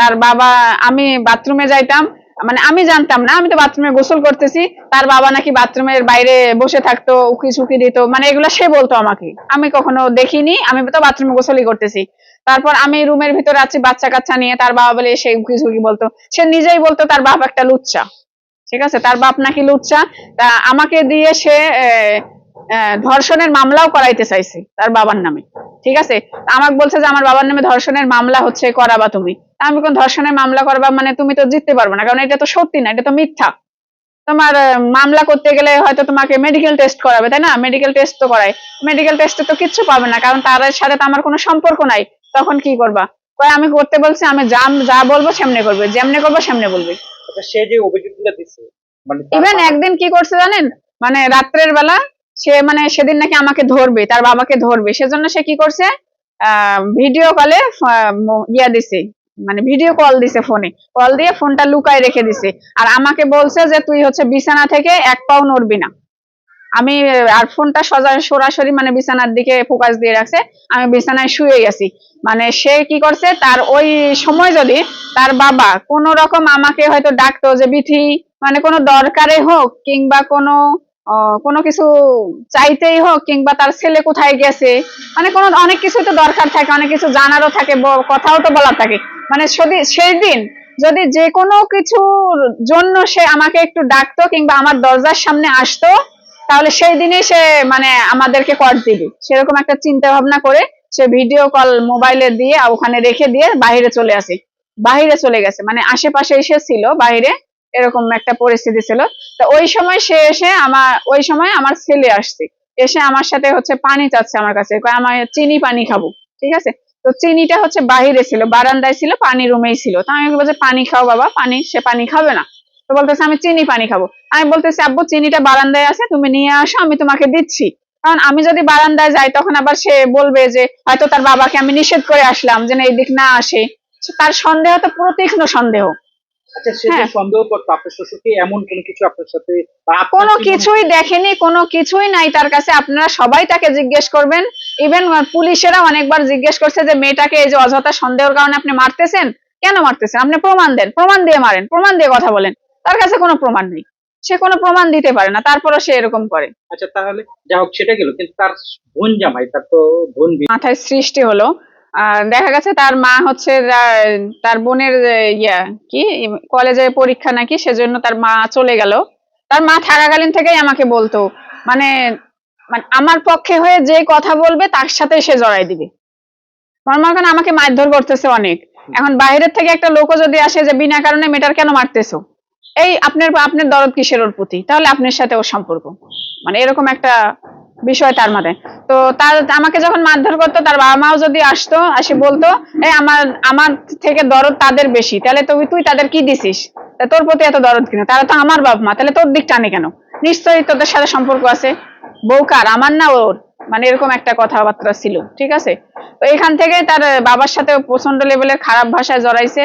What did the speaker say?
তার বাবা, আমি বাথরুমে যাইতাম। মানে আমি জানতাম না, আমি তো বাথরুমে গোসল করতেছি। তার বাবা নাকি বাথরুমের বাইরে বসে থাকতো উকি ঝুঁকি দিত। মানে এগুলো সে বলতো আমাকে। আমি কখনো দেখিনি, আমি তো বাথরুমে গোসলই করতেছি। তারপর আমি রুমের ভিতরে আছি বাচ্চা কাচ্চা নিয়ে। তার বাবা বলে, সে উকি ঝুঁকি বলতো। সে নিজেই বলতো, তার বাপ একটা লুচ্চা। ঠিক আছে? তার বাপ নাকি লুচ্চা। তা আমাকে দিয়ে সে ধর্ষণের মামলাও করাইতে চাইছে, তার বাবার নামে। ঠিক আছে? আমাকে বলছে যে আমার বাবার নামে ধর্ষণের মামলা হচ্ছে করাবা তুমি। আমি কোন ধর্ষণের মামলা করবা মানে তুমি তো জিততে পারবে না কারণ এটা তো সত্যি না এটা তো মিথ্যা। তোমার মামলা করতে গেলে হয়তো তোমাকে মেডিকেল টেস্ট করাবে তাই না? মেডিকেল টেস্ট তো করায়। মেডিকেল টেস্টে তো কিচ্ছু পাবে না কারণ তার সাথে তো আমার কোনো সম্পর্ক নাই। তখন কি করবা? কয় আমি করতে বলছি আমি যা যা বলব সেমনে করবে যেমনে করব সেমনে বলবে। আচ্ছা সে যে অভিযোগগুলো দিচ্ছে মানে ইভেন একদিন কি করছে জানেন? মানে রাত্রের বেলা সে মানে সেদিন নাকি আমাকে ধরবে, তার বাবাকে ধরবে। সেজন্য সে কি করছে? ভিডিও কলে ইয়া দিছে। মানে ভিডিও কল দিছে ফোনে কল দিয়ে ফোনটা লুকায় রেখে দিছে। আর আমাকে বলছে যে, তুই হচ্ছে বিছানা থেকে এক পাও নড়বি না। আমি, আর ফোনটা সজা, সরাসরি মানে বিছানার দিকে ফোকাস দিয়ে রাখছে। আমি বিছানায় শুয়ে গেছি। মানে সে কি করছে, তার ওই সময় যদি তার বাবা কোন রকম আমাকে হয়তো ডাকতো যে, বিথি মানে কোনো দরকারে হোক কিংবা কোনো কোনো কিছু চাইতেই হোক কিংবা তার ছেলে কোথায় গেছে মানে কোনো, অনেক কিছু তো দরকার থাকে, অনেক কিছু জানারও থাকে কথাও তো বলার থাকে। মানে যদি, সেই দিন যদি যে কোনো কিছুর জন্য সে আমাকে একটু ডাকতো কিংবা আমার দরজার সামনে আসতো, তাহলে সেই দিনে সে মানে আমাদেরকে কর দিবে। সেরকম একটা চিন্তা ভাবনা করে সে ভিডিও কল মোবাইলে দিয়ে ওখানে রেখে দিয়ে বাইরে চলে আসে। বাইরে চলে গেছে। মানে আশেপাশে এসে ছিল, বাইরে এরকম একটা পরিস্থিতি ছিল। তো ওই সময় সে এসে আমার, ওই সময় আমার ছেলে আসছে। এসে আমার সাথে হচ্ছে পানি চাচ্ছে আমার কাছে। আমার চিনি পানি খাব। ঠিক আছে? তো চিনিটা হচ্ছে বাহিরে ছিল, বারান্দায় ছিল, পানি রুমেই ছিল। তো আমি বলছি, পানি খাও বাবা, পানি, সে পানি খাবে না। তো বলতেছে, আমি চিনি পানি খাব। আমি বলতেছি, আব্বু, চিনিটা বারান্দায় আছে, তুমি নিয়ে আসো, আমি তোমাকে দিচ্ছি। কারণ আমি যদি বারান্দায় যাই, তখন আবার সে বলবে যে, হয়তো তার বাবাকে আমি নিষেধ করে আসলাম যেন এই দিক না আসে। তার সন্দেহ তো পুরো তীক্ষ্ণ সন্দেহ। আচ্ছা হ্যাঁ। সন্দেহ করতো আপনার শ্বশুরকে এমন কোনো কিছু আপনার সাথে কোনো কিছুই দেখেনি কোনো কিছুই নাই তার কাছে। আপনারা সবাই তাকে জিজ্ঞেস করবেন। ইভেন পুলিশেরা অনেকবার জিজ্ঞেস করছে যে মেয়েটাকে এই যে অযথা সন্দেহের কারণে আপনি মারতেছেন? কেন মারতেছেন? আপনি প্রমাণ দেন প্রমাণ দিয়ে মারেন প্রমাণ দিয়ে কথা বলেন। তার কাছে কোনো প্রমাণ নেই। সে কোনো প্রমাণ দিতে পারে না তারপরও সে এরকম করে। আচ্ছা তাহলে যা হোক সেটা গেল। কিন্তু তার বোন জামাই তার তো বোন মাথায় সৃষ্টি হলো। দেখা গেছে তার মা হচ্ছে তার বোনের ইয়া, কি? কলেজে পরীক্ষা নাকি, সেজন্য তার মা চলে গেল। তার মা থাকাকালীন থেকেই আমাকে বলতো মানে মানে আমার পক্ষে হয়ে যে কথা বলবে, তার সাথে সে জড়াই দিবে। মনে আমাকে মারধর করতেছে অনেক। এখন বাইরের থেকে একটা লোকও যদি আসে যে, বিনা কারণে মেয়েটার কেন মারতেছো? এই আপনার আপনার দরদ কিসের ওর প্রতি? তাহলে আপনার সাথে ওর সম্পর্ক। মানে এরকম একটা বিষয় তার মাথায় তো তার, আমাকে যখন মারধর করতো, তার বাবা মাও যদি আসতো, আসে বলতো এই আমার আমার থেকে দরদ তাদের বেশি, তাহলে তুই তুই তাদের কি দিছিস? তোর প্রতি এত দরদ কেন? তারা তো আমার বাপ মা তাহলে তোর দিক টানে কেন? নিশ্চয়ই তোদের সাথে সম্পর্ক আছে। বউ কার? আমার না ওর? মানে এরকম একটা কথাবার্তা ছিল, ঠিক আছে? তো এখান থেকে তার বাবার সাথে প্রচণ্ড লেভেলের খারাপ ভাষায় জড়াইছে।